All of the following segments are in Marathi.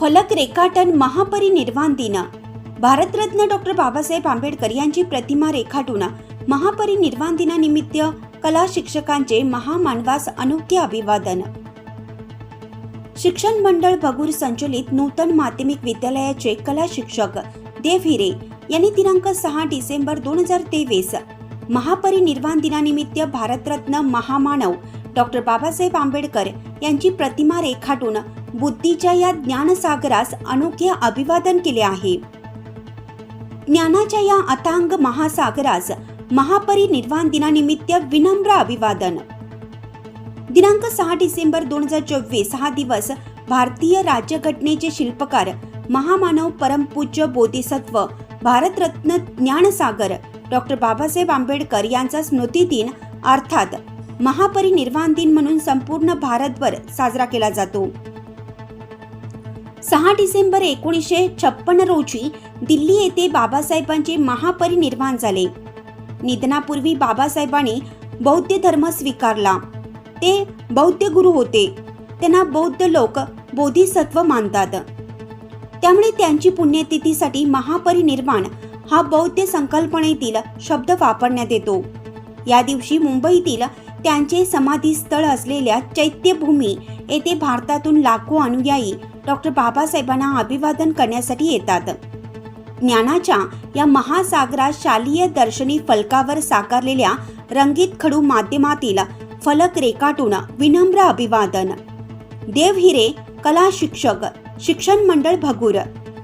फलक रेखाटन महापरिनिर्वाण दिन. भारतरत्न डॉक्टर बाबासाहेब आंबेडकर यांची प्रतिमा रेखाटून महापरिनिर्वाण दिनानिमित्त कला शिक्षकांचे महामानवास अनोखे अभिवादन. शिक्षण मंडळ भगूर संचलित नूतन माध्यमिक विद्यालयाचे कला शिक्षक देव हिरे यांनी दिनांक सहा डिसेंबर दोन हजार तेवीस महापरिनिर्वाण दिनानिमित्त भारतरत्न महामानव डॉक्टर बाबासाहेब आंबेडकर यांची प्रतिमा रेखाटून बुद्धीच्या या ज्ञानसागरास अनोखे अभिवादन केले आहे. ज्ञानाच्या या अतांग महासागरास महापरिनिर्वाण दिनानिमित्त विनम्र अभिवादन. दिनांक सहा डिसेंबर दोन हजार चोवीस हा दिवस भारतीय राज्यघटनेचे शिल्पकार महामानव परमपूज्य बोधिसत्व भारतरत्न ज्ञानसागर डॉक्टर बाबासाहेब आंबेडकर यांचा स्मृती दिन अर्थात महापरिनिर्वाण दिन म्हणून संपूर्ण भारतभर साजरा केला जातो. सहा डिसेंबर एकोणीसशे छप्पन रोजी दिल्ली येथे बाबासाहेबांचे महापरिनिर्वाण झाले. निधनापूर्वी बाबासाहेबांनी बौद्ध धर्म स्वीकारला. ते बौद्ध गुरु होते. त्यांना बौद्ध लोक बोधिसत्व मानतात. त्यामुळे त्यांची पुण्यतिथीसाठी महापरिनिर्वाण हा बौद्ध संकल्पनेतील शब्द वापरण्यात येतो. या दिवशी मुंबईतील त्यांचे समाधीस्थळ असलेल्या चैत्यभूमी येथे भारतातून लाखो अनुयायी डॉक्टर बाबासाहेबांना अभिवादन करण्यासाठी येतात. ज्ञानाच्या या महासागरात शालेय दर्शनी फलकावर साकारलेल्या रंगीत खडू माध्यमातील फलक रेखाटून विनम्र अभिवादन. देव हिरे कला शिक्षक शिक्षण मंडळ भगूर.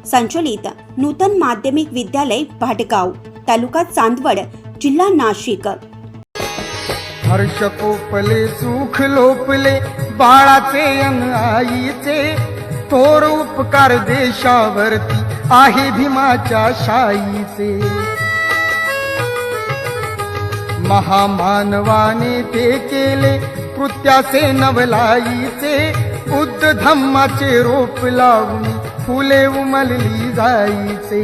संचलित नूतन माध्यमिक विद्यालय भाटगाव तालुका चांदवड जिल्हा नाशिक. हर्ष कोपले सुख लोपले बाळाचे अन आईचे. थोर उपकार देशावरती आहे भीमाच्या शाईचे. महामानवाने ते केले कृत्याचे नवलाईचे. बुद्ध धम्माचे रोप लावून फुले उमलली जायचे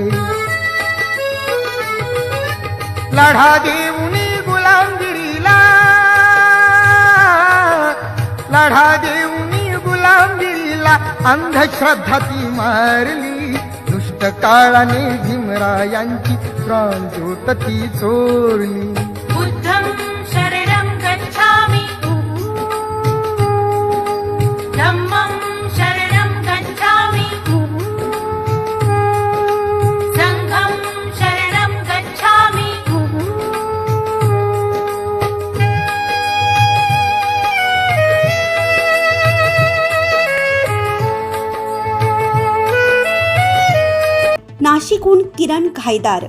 लढा देऊनी गुलामगिरीला लढा देऊ अंधश्रद्धा ती मारली दुष्ट काळाने भीमरायांची प्राणज्योत ती चोरली. बुद्धं शरणं गच्छामि. धम्मं नाशिकहून किरण घायदार